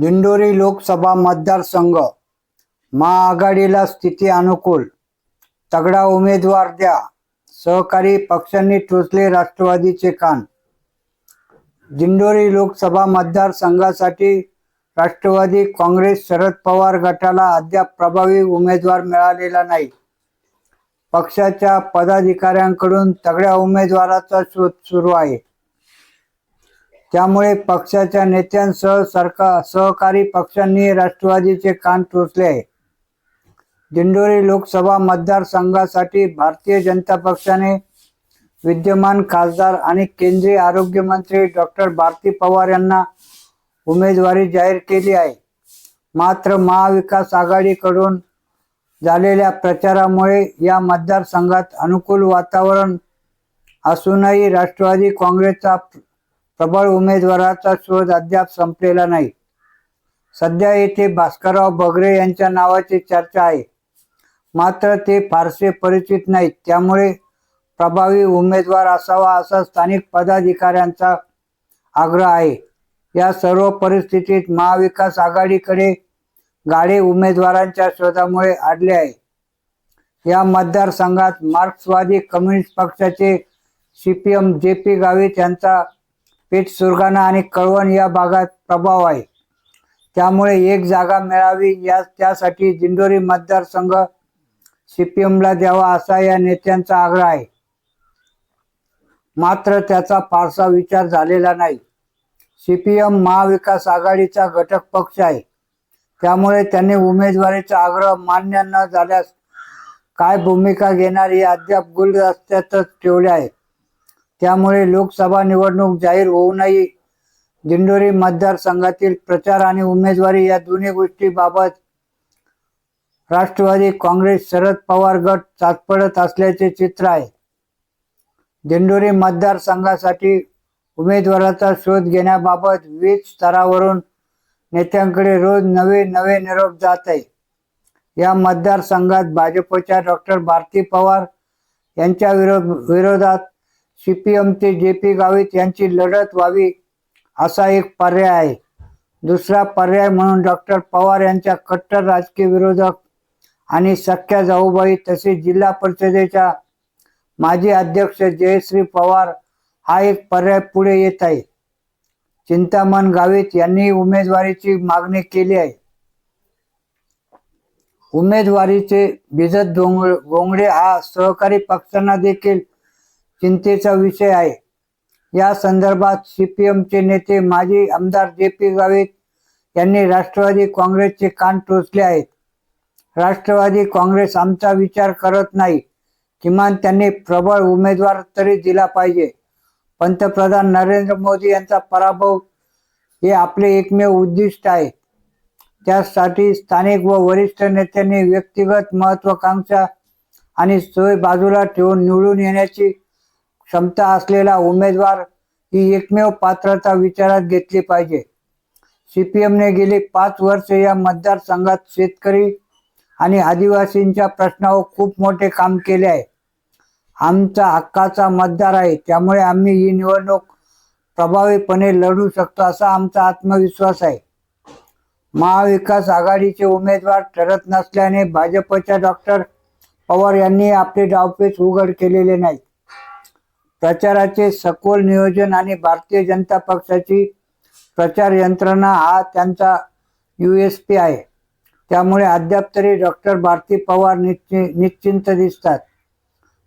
दिंडोरी लोकसभा मतदारसंघ. महाआघाडीला स्थिती अनुकूल. तगडा उमेदवार द्या. सहकारी पक्षांनी टोचले राष्ट्रवादीचे कान. दिंडोरी लोकसभा मतदारसंघासाठी राष्ट्रवादी काँग्रेस शरद पवार गटाला अद्याप प्रभावी उमेदवार मिळालेला नाही. पक्षाच्या पदाधिकाऱ्यांकडून तगड्या उमेदवाराचा शोध सुरू आहे. त्यामुळे पक्षाच्या नेत्यांसह सरकार सहकारी पक्षांनी राष्ट्रवादीचे कान टोचले. आहे दिंडोरी लोकसभा मतदारसंघासाठी भारतीय जनता पक्षाने विद्यमान खासदार आणि केंद्रीय आरोग्य मंत्री डॉक्टर भारती पवार यांना उमेदवारी जाहीर केली आहे. मात्र महाविकास आघाडीकडून झालेल्या प्रचारामुळे या मतदारसंघात अनुकूल वातावरण असूनही राष्ट्रवादी काँग्रेसचा प्रबळ उमेदवाराचा शोध अद्याप संपलेला नाही. सध्या येथे भास्करराव बगरे यांच्या नावाची चर्चा आहे. मात्र ते फारसे परिचित नाहीत. त्यामुळे प्रभावी उमेदवार असावा असा स्थानिक पदाधिकाऱ्यांचा आग्रह आहे. या सर्व परिस्थितीत महाविकास आघाडीकडे गाडे उमेदवारांच्या शोधामुळे अडले आहे. या मतदारसंघात मार्क्सवादी कम्युनिस्ट पक्षाचे C P M J P Gavit यांचा पेठ सुरगाणा आणि कळवण या भागात प्रभाव आहे. त्यामुळे एक जागा मिळावी या त्यासाठी दिंडोरी मतदारसंघ सीपीएमला द्यावा असा या नेत्यांचा आग्रह आहे. मात्र त्याचा फारसा विचार झालेला नाही. सीपीएम महाविकास आघाडीचा घटक पक्ष आहे. त्यामुळे त्यांनी उमेदवारीचा आग्रह मान्य न झाल्यास काय भूमिका घेणार हे अद्याप गुलदस्त्यातच ठेवले आहे त्यामुळे लोकसभा निवडणूक जाहीर होऊनही दिंडोरी मतदारसंघातील प्रचार आणि उमेदवारी या दोन्ही गोष्टीबाबत राष्ट्रवादी काँग्रेस शरद पवार गट चाचपडत असल्याचे चित्र आहे. दिंडोरी मतदारसंघासाठी उमेदवाराचा शोध घेण्याबाबत विविध स्तरावरून नेत्यांकडे रोज नवे नवे निरोप जात आहे. या मतदारसंघात भाजपच्या डॉक्टर भारती पवार यांच्या विरोध विरोधात सीपीएमचे जे पी गावित यांची लढत व्हावी असा एक पर्याय आहे. दुसरा पर्याय म्हणून डॉक्टर पवार यांच्या कट्टर राजकीय विरोधक आणि सख्या जाऊबाई तसेच जिल्हा परिषदेच्या माजी अध्यक्ष जयश्री पवार हा एक पर्याय पुढे येत आहे. चिंतामण गावित यांनी उमेदवारीची मागणी केली आहे. उमेदवारीचे बिजत डोंग गोंगडे हा सहकारी पक्षांना देखील चिंतेचा विषय आहे. या संदर्भात सीपीएमचे नेते माजी आमदार जे पी गावित यांनी राष्ट्रवादी काँग्रेसचे कान टोचले आहेत. राष्ट्रवादी काँग्रेस आमचा विचार करत नाही. किमान त्यांनी प्रबळ उमेदवार तरी दिला पाहिजे. पंतप्रधान नरेंद्र मोदी यांचा पराभव हे आपले एकमेव उद्दिष्ट आहे. त्यासाठी स्थानिक व वरिष्ठ नेत्यांनी व्यक्तिगत महत्वाकांक्षा आणि सोय बाजूला ठेवून निवडून येण्याची क्षमता असलेला उमेदवार ही एकमेव पात्रता विचारात घेतली पाहिजे. सीपीएमने गेली पाच वर्ष या मतदारसंघात शेतकरी आणि आदिवासींच्या प्रश्नावर खूप मोठे काम केले आहे. आमचा हक्काचा मतदार आहे त्यामुळे आम्ही ही निवडणूक प्रभावीपणे लढू शकतो असा आमचा आत्मविश्वास आहे. महाविकास आघाडीचे उमेदवार ठरत नसल्याने भाजपच्या डॉक्टर पवार यांनी आपले डावपेच उघड केलेले नाहीत. प्रचाराचे सखोल नियोजन आणि भारतीय जनता पक्षाची प्रचार यंत्रणा हा त्यांचा यू एस पी आहे. त्यामुळे अद्याप तरी डॉक्टर भारती पवार निश्चि निश्चिंत दिसतात.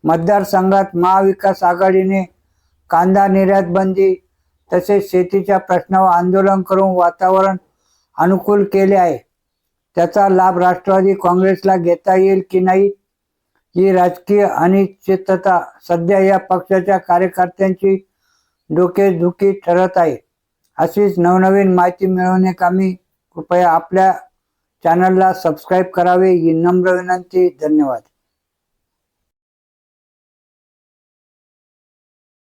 मतदारसंघात महाविकास आघाडीने कांदा निर्यात बंदी तसेच शेतीच्या प्रश्नावर आंदोलन करून वातावरण अनुकूल केले आहे. त्याचा लाभ राष्ट्रवादी काँग्रेसला घेता येईल की नाही ही राजकीय अनिश्चितता सध्या या पक्षाच्या कार्यकर्त्यांची डोकेदुखी ठरत आहे. अशीच नवनवीन माहिती मिळवण्याकामी कृपया आपल्या चॅनलला सबस्क्राईब करावे ही नम्र विनंती. धन्यवाद.